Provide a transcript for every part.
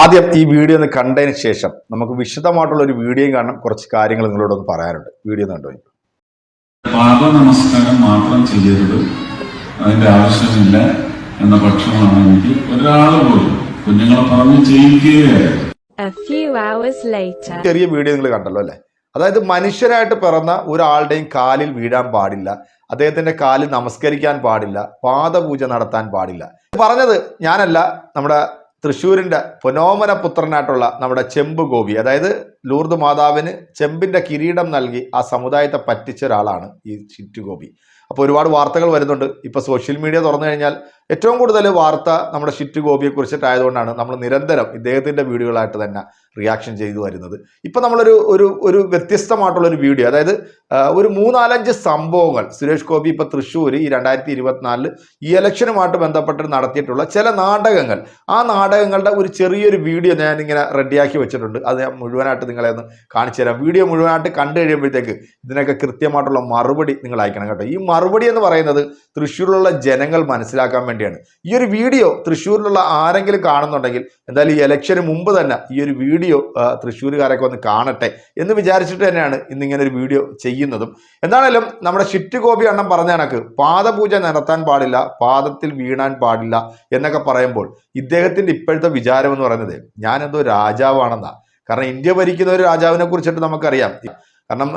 ആദ്യം ഈ വീഡിയോ ഒന്ന് കണ്ടതിന് ശേഷം നമുക്ക് വിശദമായിട്ടുള്ള ഒരു വീഡിയോയും കാണണം. കുറച്ച് കാര്യങ്ങൾ നിങ്ങളോടൊന്ന് പറയാനുണ്ട്. വീഡിയോ ഒന്ന് കണ്ടു പാപ നമസ്കാരം മാത്രം ചെയ്യരുത്. അതിന്റെ ആവശ്യമില്ല എന്ന പക്ഷമാണെങ്കിൽ എനിക്ക് ഒരാൾ പോലും കുഞ്ഞുങ്ങളെ പറഞ്ഞു later. ചെറിയ വീഡിയോ നിങ്ങൾ കണ്ടല്ലോ അല്ലെ? അതായത് മനുഷ്യരായിട്ട് പിറന്ന ഒരാളുടെയും കാലിൽ വീഴാൻ പാടില്ല. അദ്ദേഹത്തിന്റെ കാലിൽ നമസ്കരിക്കാൻ പാടില്ല. പാദപൂജ നടത്താൻ പാടില്ല. പറഞ്ഞത് ഞാനല്ല നമ്മുടെ തൃശ്ശൂരിന്റെ പൊനോമന പുത്രനായിട്ടുള്ള നമ്മുടെ ചെമ്പ് ഗോപി അതായത് ലൂർദ് മാതാവിന് ചെമ്പിന്റെ കിരീടം നൽകി ആ സമുദായത്തെ പറ്റിച്ച ഒരാളാണ് ഈ ചിറ്റു ഗോപി. അപ്പോൾ ഒരുപാട് വാർത്തകൾ വരുന്നുണ്ട്. ഇപ്പോൾ സോഷ്യൽ മീഡിയ തുറന്നു കഴിഞ്ഞാൽ ഏറ്റവും കൂടുതൽ വാർത്ത നമ്മുടെ ഷിറ്റ് ഗോപിയെ കുറിച്ചിട്ടായതുകൊണ്ടാണ് നമ്മൾ നിരന്തരം ഇദ്ദേഹത്തിന്റെ വീഡിയോകളായിട്ട് തന്നെ റിയാക്ഷൻ ചെയ്തു വരുന്നത്. ഇപ്പം നമ്മളൊരു ഒരു ഒരു വ്യത്യസ്തമായിട്ടുള്ള ഒരു വീഡിയോ അതായത് ഒരു മൂന്നാലഞ്ച് സംഭവങ്ങൾ. സുരേഷ് ഗോപി ഇപ്പം തൃശ്ശൂർ ഈ രണ്ടായിരത്തി ഇരുപത്തിനാലിൽ ഈ ഇലക്ഷനുമായിട്ട് ബന്ധപ്പെട്ട് നടത്തിയിട്ടുള്ള ചില നാടകങ്ങൾ. ആ നാടകങ്ങളുടെ ഒരു ചെറിയൊരു വീഡിയോ ഞാനിങ്ങനെ റെഡിയാക്കി വെച്ചിട്ടുണ്ട്. അത് ഞാൻ മുഴുവനായിട്ട് നിങ്ങളെ ഒന്ന് കാണിച്ചു തരാം. വീഡിയോ മുഴുവനായിട്ട് കണ്ടു കഴിയുമ്പോഴത്തേക്ക് ഇതിനൊക്കെ കൃത്യമായിട്ടുള്ള മറുപടി നിങ്ങൾ അയക്കണം കേട്ടോ. ഈ മറുപടി എന്ന് പറയുന്നത് തൃശ്ശൂരിലുള്ള ജനങ്ങൾ മനസ്സിലാക്കാൻ വേണ്ടിയാണ്. ഈ ഒരു വീഡിയോ തൃശ്ശൂരിലുള്ള ആരെങ്കിലും കാണുന്നുണ്ടെങ്കിൽ എന്തായാലും ഈ ഇലക്ഷന് മുമ്പ് തന്നെ ഈ ഒരു വീഡിയോ തൃശ്ശൂരുകാരൊക്കെ ഒന്ന് കാണട്ടെ എന്ന് വിചാരിച്ചിട്ട് തന്നെയാണ് ഇന്നിങ്ങനെ ഒരു വീഡിയോ ചെയ്യുന്നതും. എന്താണേലും നമ്മുടെ ഷിറ്റ് ഗോപി അണ്ണം പറഞ്ഞ കണക്ക് പാദപൂജ നടത്താൻ പാടില്ല പാദത്തിൽ വീണാൻ പാടില്ല എന്നൊക്കെ പറയുമ്പോൾ ഇദ്ദേഹത്തിന്റെ ഇപ്പോഴത്തെ വിചാരം എന്ന് പറയുന്നത് ഞാനെന്തോ രാജാവാണെന്നാ. കാരണം ഇന്ത്യ ഭരിക്കുന്ന ഒരു രാജാവിനെ കുറിച്ചിട്ട് നമുക്കറിയാം. കാരണം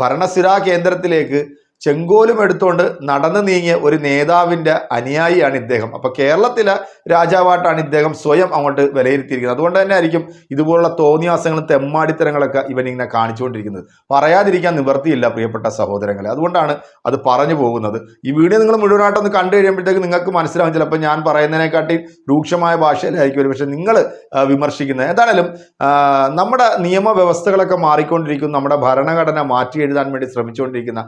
ഭരണസ്ഥിരാ കേന്ദ്രത്തിലേക്ക് ചെങ്കോലും എടുത്തുകൊണ്ട് നടന്നു നീങ്ങിയ ഒരു നേതാവിന്റെ അനുയായിയാണ് ഇദ്ദേഹം. അപ്പോൾ കേരളത്തിലെ രാജാവായിട്ടാണ് ഇദ്ദേഹം സ്വയം അങ്ങോട്ട് വിലയിരുത്തിയിരിക്കുന്നത്. അതുകൊണ്ട് തന്നെ ആയിരിക്കും ഇതുപോലുള്ള തോന്നിയാസങ്ങളും തെമ്മാടിത്തരങ്ങളൊക്കെ ഇവൻ ഇങ്ങനെ കാണിച്ചുകൊണ്ടിരിക്കുന്നത്. പറയാതിരിക്കാൻ നിവർത്തിയില്ല പ്രിയപ്പെട്ട സഹോദരങ്ങളെ. അതുകൊണ്ടാണ് അത് പറഞ്ഞു പോകുന്നത്. ഈ വീഡിയോ നിങ്ങൾ മുഴുവനായിട്ടൊന്ന് കണ്ടു കഴിയുമ്പോഴത്തേക്ക് നിങ്ങൾക്ക് മനസ്സിലാവും. ചിലപ്പോൾ ഞാൻ പറയുന്നതിനെക്കാട്ടി രൂക്ഷമായ ഭാഷയിലായിരിക്കും ഒരു പക്ഷേ നിങ്ങൾ വിമർശിക്കുന്നത്. എന്തായാലും നമ്മുടെ നിയമവ്യവസ്ഥകളൊക്കെ മാറിക്കൊണ്ടിരിക്കുന്നു നമ്മുടെ ഭരണഘടന മാറ്റി എഴുതാൻ വേണ്ടി ശ്രമിച്ചുകൊണ്ടിരിക്കുന്ന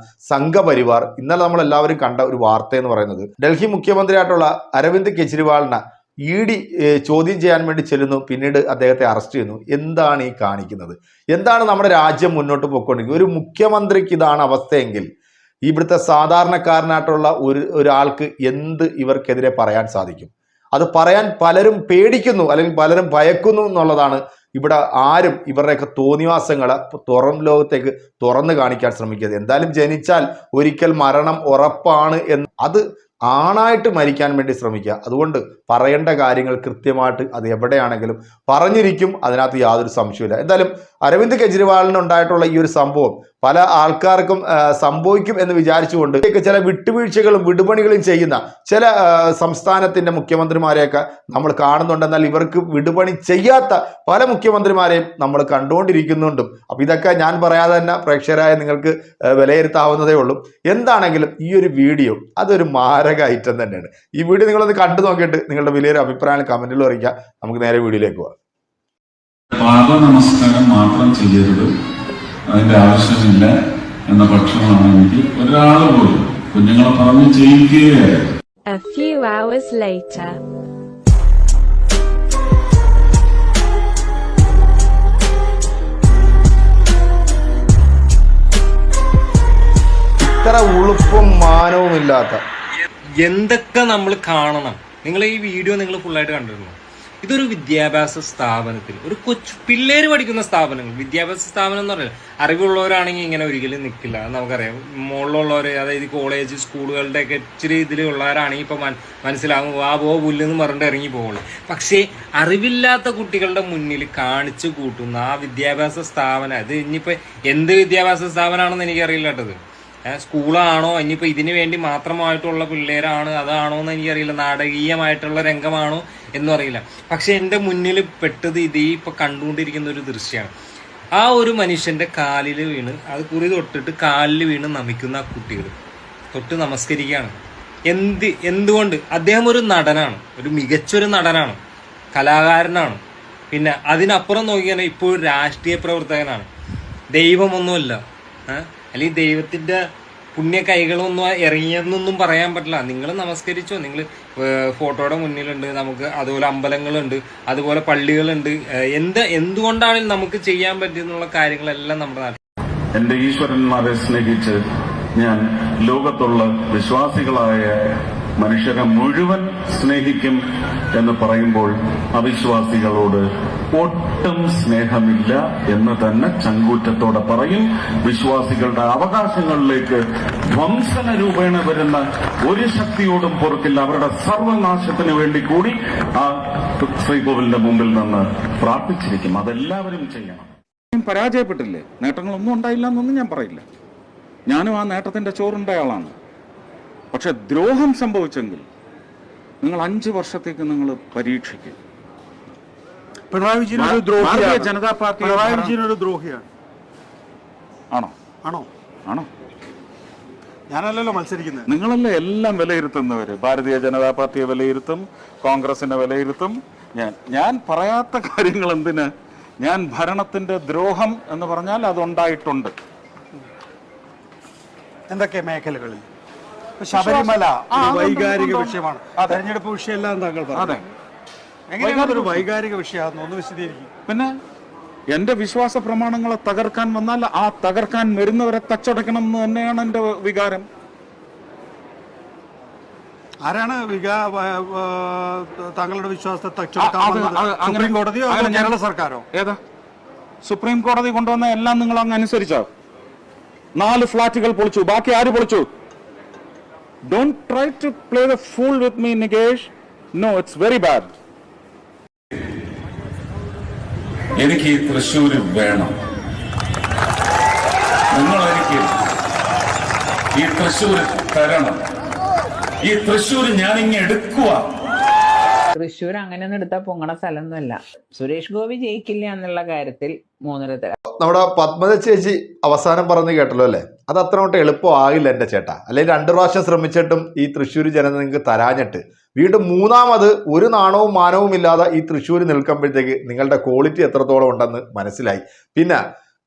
സംഘപരിവാർ ഇന്നലെ നമ്മൾ എല്ലാവരും കണ്ട ഒരു വാർത്ത എന്ന് പറയുന്നത് ഡൽഹി മുഖ്യമന്ത്രിയായിട്ടുള്ള അരവിന്ദ് കെജ്രിവാളിനെ ഇ ഡി ചോദ്യം ചെയ്യാൻ വേണ്ടി ചെല്ലുന്നു. പിന്നീട് അദ്ദേഹത്തെ അറസ്റ്റ് ചെയ്യുന്നു. എന്താണ് ഈ കാണിക്കുന്നത്? എന്താണ് നമ്മുടെ രാജ്യം മുന്നോട്ട് പോയിക്കൊണ്ടിരിക്കുന്നത്? ഒരു മുഖ്യമന്ത്രിക്ക് ഇതാണ് അവസ്ഥയെങ്കിൽ ഇവിടുത്തെ സാധാരണക്കാരനായിട്ടുള്ള ഒരു ഒരാൾക്ക് എന്ത് ഇവർക്കെതിരെ പറയാൻ സാധിക്കും? അത് പറയാൻ പലരും പേടിക്കുന്നു അല്ലെങ്കിൽ പലരും ഭയക്കുന്നു എന്നുള്ളതാണ് ഇവിടെ ആരും ഇവരുടെയൊക്കെ തോന്നിവാസങ്ങളെ തുറം ലോകത്തേക്ക് തുറന്നു കാണിക്കാൻ ശ്രമിക്കുന്നത്. എന്തായാലും ജനിച്ചാൽ ഒരിക്കൽ മരണം ഉറപ്പാണ് എന്ന് അത് ആണായിട്ട് മരിക്കാൻ വേണ്ടി ശ്രമിക്കുക. അതുകൊണ്ട് പറയേണ്ട കാര്യങ്ങൾ കൃത്യമായിട്ട് അത് എവിടെയാണെങ്കിലും പറഞ്ഞിരിക്കും. അതിനകത്ത് യാതൊരു സംശയമില്ല എന്തായാലും അരവിന്ദ് കെജ്രിവാളിന് ഉണ്ടായിട്ടുള്ള ഈ ഒരു സംഭവം പല ആൾക്കാർക്കും സംഭവിക്കും എന്ന് വിചാരിച്ചുകൊണ്ട് ചില വിട്ടുവീഴ്ചകളും വിടുപണികളും ചെയ്യുന്ന ചില സംസ്ഥാനത്തിന്റെ മുഖ്യമന്ത്രിമാരെയൊക്കെ നമ്മൾ കാണുന്നുണ്ട് എന്നാൽ ഇവർക്ക് വിടുപണി ചെയ്യാത്ത പല മുഖ്യമന്ത്രിമാരെയും നമ്മൾ കണ്ടുകൊണ്ടിരിക്കുന്നുണ്ടും. അപ്പം ഇതൊക്കെ ഞാൻ പറയാതെ തന്നെ പ്രേക്ഷകരായ നിങ്ങൾക്ക് വിലയിരുത്താവുന്നതേ ഉള്ളൂ. എന്താണെങ്കിലും ഈ ഒരു വീഡിയോ അതൊരു മാരക ഐറ്റം തന്നെയാണ്. ഈ വീഡിയോ നിങ്ങളൊന്ന് കണ്ടു നോക്കിയിട്ട് നിങ്ങളുടെ വലിയൊരു അഭിപ്രായം കമന്റിൽ അറിയിക്കുക. നമുക്ക് നേരെ വീഡിയോയിലേക്ക് പോവാം പാദ നമസ്കാരം മാത്രം ചെയ്യരുത്. അതിന്റെ ആവശ്യമില്ല എന്ന പക്ഷമാണ് എനിക്ക് ഒരാൾ പോലും കുഞ്ഞുങ്ങളെ പറഞ്ഞ് ചെയ്യിക്കുകയായിരുന്നു A few hours later. ഇത്ര ഉളുപ്പും മാനവും ഇല്ലാത്ത എന്തൊക്കെ നമ്മൾ കാണണം? നിങ്ങൾ ഈ വീഡിയോ നിങ്ങൾ ഫുള്ളായിട്ട് കണ്ടിരുന്നു ഇതൊരു വിദ്യാഭ്യാസ സ്ഥാപനത്തിൽ ഒരു കൊച്ചു പിള്ളേര് പഠിക്കുന്ന സ്ഥാപനങ്ങൾ. വിദ്യാഭ്യാസ സ്ഥാപനം എന്ന് പറഞ്ഞാൽ അറിവുള്ളവരാണെങ്കിൽ ഇങ്ങനെ ഒരിക്കലും നിൽക്കില്ല നമുക്കറിയാം. മുകളിലുള്ളവർ അതായത് കോളേജ് സ്കൂളുകളുടെ ഒക്കെ ഇച്ചിരി ഇതിലുള്ളവരാണെങ്കിൽ ഇപ്പൊ മൻ- മനസ്സിലാകും ആ പോ പുല്ലെന്ന് പറഞ്ഞിട്ട് ഇറങ്ങി പോകുള്ളൂ പക്ഷേ അറിവില്ലാത്ത കുട്ടികളുടെ മുന്നിൽ കാണിച്ചു കൂട്ടുന്ന ആ വിദ്യാഭ്യാസ സ്ഥാപനം അത് ഇനിയിപ്പോ എന്ത് വിദ്യാഭ്യാസ സ്ഥാപനമാണെന്ന് എനിക്കറിയില്ല കേട്ടത്. സ്കൂളാണോ? ഇനിയിപ്പോൾ ഇതിനു വേണ്ടി മാത്രമായിട്ടുള്ള പിള്ളേരാണ് അതാണോ എന്ന് എനിക്കറിയില്ല. നാടകീയമായിട്ടുള്ള രംഗമാണോ? എന്നും അറിയില്ല. പക്ഷെ എന്റെ മുന്നിൽ പെട്ടത് ഇതേ ഇപ്പൊ കണ്ടുകൊണ്ടിരിക്കുന്ന ഒരു ദൃശ്യമാണ് ആ ഒരു മനുഷ്യന്റെ കാലിൽ വീണ് അത് കുറി തൊട്ടിട്ട് കാലിൽ വീണ് നമിക്കുന്ന ആ കുട്ടികൾ. തൊട്ട് നമസ്കരിക്കുകയാണ്. എന്ത് എന്തുകൊണ്ട്? അദ്ദേഹം ഒരു നടനാണ്. ഒരു മികച്ചൊരു നടനാണ്. കലാകാരനാണ്. പിന്നെ അതിനപ്പുറം നോക്കിയാൽ ഇപ്പോൾ ഒരു രാഷ്ട്രീയ പ്രവർത്തകനാണ്. ദൈവമൊന്നുമല്ല? അല്ലെങ്കിൽ ദൈവത്തിന്റെ പുണ്യ കൈകളൊന്നും ഇറങ്ങിയെന്നൊന്നും പറയാൻ പറ്റില്ല. നിങ്ങൾ നമസ്കരിച്ചോ നിങ്ങൾ ഫോട്ടോയുടെ മുന്നിലുണ്ട് നമുക്ക് അതുപോലെ അമ്പലങ്ങളുണ്ട് അതുപോലെ പള്ളികളുണ്ട്. എന്ത് എന്തുകൊണ്ടാണ് നമുക്ക് ചെയ്യാൻ പറ്റിയെന്നുള്ള കാര്യങ്ങളെല്ലാം നമ്മുടെ നാട്ടിൽ. എന്റെ ഈശ്വരന്മാരെ സ്നേഹിച്ച് ഞാൻ ലോകത്തുള്ള വിശ്വാസികളായ മനുഷ്യരെ മുഴുവൻ സ്നേഹിക്കും എന്ന് പറയുമ്പോൾ അവിശ്വാസികളോട് ഒട്ടും സ്നേഹമില്ല എന്ന് തന്നെ ചങ്കൂറ്റത്തോടെ പറയും. വിശ്വാസികളുടെ അവകാശങ്ങളിലേക്ക് ധ്വംസന രൂപേണ വരുന്ന ഒരു ശക്തിയോടും പൊറുക്കില്ല. അവരുടെ സർവനാശത്തിന് വേണ്ടി കൂടി ആ ശ്രീകോവിലിന്റെ മുമ്പിൽ നിന്ന് പ്രാർത്ഥിച്ചിരിക്കും. അതെല്ലാവരും ചെയ്യണം. പരാജയപ്പെട്ടില്ലേ? നേട്ടങ്ങളൊന്നും ഉണ്ടായില്ല എന്നൊന്നും ഞാൻ പറയില്ല. ഞാനും ആ നേട്ടത്തിന്റെ ചോറുണ്ടയാളാണ് പക്ഷെ ദ്രോഹം സംഭവിച്ചെങ്കിൽ നിങ്ങൾ അഞ്ച് വർഷത്തേക്ക് നിങ്ങൾ പരീക്ഷിക്കും. പിണറായി വിജയൻ ഒരു ദ്രോഹിയാണ്. ജനതാ പാർട്ടി പിണറായി വിജയൻ ഒരു ദ്രോഹിയാണ്. ആണോ? ആണോ? ആണോ? ഞാനല്ലല്ലോ മത്സരിക്കുന്നത്. നിങ്ങളല്ലേ എല്ലാം വിലയിരുത്തുന്നവര്? ഭാരതീയ ജനതാ പാർട്ടിയെ വിലയിരുത്തും കോൺഗ്രസിനെ വിലയിരുത്തും. ഞാൻ ഞാൻ പറയാത്ത കാര്യങ്ങൾ എന്തിന്? ഞാൻ ഭരണത്തിന്റെ ദ്രോഹം എന്ന് പറഞ്ഞാൽ അതുണ്ടായിട്ടുണ്ട്. എന്തൊക്കെ മേഖലകളിൽ? ശബരിമല വൈകാരിക വിഷയമാണ്. തെരഞ്ഞെടുപ്പ് വിഷയമല്ല താങ്കൾ പറഞ്ഞു. അതെ എങ്ങനെയാണ് വൈകാരിക വിഷയമാണെന്ന് ഒന്ന് വിശദീകരിക്കും. പിന്നെ? എന്റെ വിശ്വാസ പ്രമാണങ്ങളെ തകർക്കാൻ വന്നാൽ ആ തകർക്കാൻ വരുന്നവരെ തച്ചടക്കണം എന്ന് തന്നെയാണ് എന്റെ വികാരം. ആരാണ് വികാ താങ്കളുടെ വിശ്വാസത്തെ തച്ചെടുക്കാൻ കോടതിയോ കേരള സർക്കാരോ? ഏതാ? സുപ്രീം കോടതി കൊണ്ടുവന്ന എല്ലാം നിങ്ങൾ അങ്ങ് അനുസരിച്ചോ. നാല് ഫ്ലാറ്റുകൾ പൊളിച്ചു ബാക്കി ആര് പൊളിച്ചു? Don't try to play the fool with me Nikesh no it's very bad എനിക്ക് ഈ തൃശ്ശൂര് വേണം. നിങ്ങൾ എനിക്ക് ഈ തൃശ്ശൂര് തരണം. ഈ തൃശ്ശൂര് ഞാൻ ഇങ്ങ് എടുക്കുക തൃശ്ശൂർ അങ്ങനെയൊന്നും എടുത്താൽ പൊങ്ങണ സ്ഥലമൊന്നുമല്ല. സുരേഷ് ഗോപി ജയിക്കില്ല എന്നുള്ള കാര്യത്തിൽ മൂന്നര തരാം നമ്മുടെ പത്മജ ചേച്ചി അവസാനം പറഞ്ഞ് കേട്ടല്ലോ അല്ലേ? അത് അത്ര കൊണ്ട് എളുപ്പമാകില്ല എന്റെ ചേട്ടാ. അല്ലെങ്കിൽ രണ്ടു പ്രാവശ്യം ശ്രമിച്ചിട്ടും ഈ തൃശ്ശൂർ ജനത നിങ്ങൾക്ക് തരാഞ്ഞിട്ട്. വീണ്ടും മൂന്നാമത് ഒരു നാണവും മാനവും ഇല്ലാതെ ഈ തൃശ്ശൂർ നിൽക്കുമ്പോഴത്തേക്ക് നിങ്ങളുടെ ക്വാളിറ്റി എത്രത്തോളം ഉണ്ടെന്ന് മനസ്സിലായി. പിന്നെ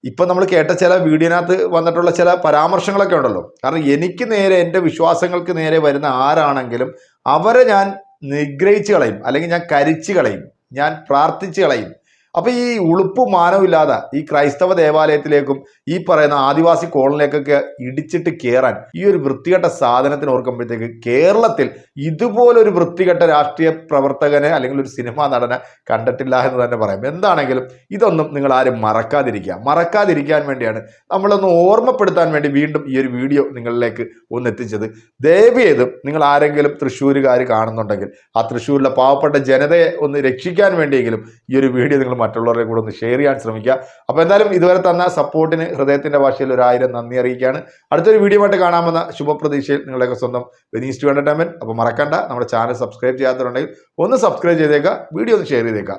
ഇപ്പം നമ്മൾ കേട്ട ചില വീഡിയോനകത്ത് വന്നിട്ടുള്ള ചില പരാമർശങ്ങളൊക്കെ ഉണ്ടല്ലോ. കാരണം എനിക്ക് നേരെ എന്റെ വിശ്വാസങ്ങൾക്ക് നേരെ വരുന്ന ആരാണെങ്കിലും അവരെ ഞാൻ നിഗ്രഹിച്ച് കളയും. അല്ലെങ്കിൽ ഞാൻ കരിച്ചു കളയും. ഞാൻ പ്രാർത്ഥിച്ചു കളയും. അപ്പൊ ഈ ഉളുപ്പ് മാനവില്ലാതെ ഈ ക്രൈസ്തവ ദേവാലയത്തിലേക്കും ഈ പറയുന്ന ആദിവാസി കോളനിലേക്കൊക്കെ ഇടിച്ചിട്ട് കയറാൻ ഈ ഒരു വൃത്തികെട്ട സാധനത്തിന് ഓർക്കുമ്പോഴത്തേക്ക് കേരളത്തിൽ ഇതുപോലൊരു വൃത്തികെട്ട രാഷ്ട്രീയ പ്രവർത്തകനെ അല്ലെങ്കിൽ ഒരു സിനിമാ നടനെ കണ്ടിട്ടില്ല എന്ന് തന്നെ പറയാം. എന്താണെങ്കിലും ഇതൊന്നും നിങ്ങൾ ആരും മറക്കാതിരിക്കുക. മറക്കാതിരിക്കാൻ വേണ്ടിയാണ് നമ്മളൊന്ന് ഓർമ്മപ്പെടുത്താൻ വേണ്ടി വീണ്ടും ഈ ഒരു വീഡിയോ നിങ്ങളിലേക്ക് ഒന്ന് എത്തിച്ചത്. ദയവ് നിങ്ങൾ ആരെങ്കിലും തൃശ്ശൂരുകാർ കാണുന്നുണ്ടെങ്കിൽ ആ തൃശ്ശൂരിലെ പാവപ്പെട്ട ജനതയെ ഒന്ന് രക്ഷിക്കാൻ വേണ്ടിയെങ്കിലും ഈ ഒരു വീഡിയോ നിങ്ങൾ മറ്റുള്ളവരെ കൂടെ ഒന്ന് ഷെയർ ചെയ്യാൻ ശ്രമിക്കുക. അപ്പോൾ എന്തായാലും ഇതുവരെ തന്ന സപ്പോർട്ടിന് ഹൃദയത്തിന്റെ ഭാഷയിൽ ഒരു നന്ദി അറിയിക്കുകയാണ്. അടുത്തൊരു വീഡിയോ ആയിട്ട് കാണാമെന്ന ശുഭപ്രതീക്ഷയിൽ നിങ്ങളുടെയൊക്കെ സ്വന്തം വെനീസ് ടു എന്റർടൈൻമെന്റ് അപ്പോൾ മറക്കണ്ട നമ്മുടെ ചാനൽ സബ്സ്ക്രൈബ് ചെയ്യാത്തതുണ്ടെങ്കിൽ ഒന്ന് സബ്സ്ക്രൈബ് ചെയ്തേക്കുക വീഡിയോ ഒന്ന് ഷെയർ ചെയ്തേക്കുക.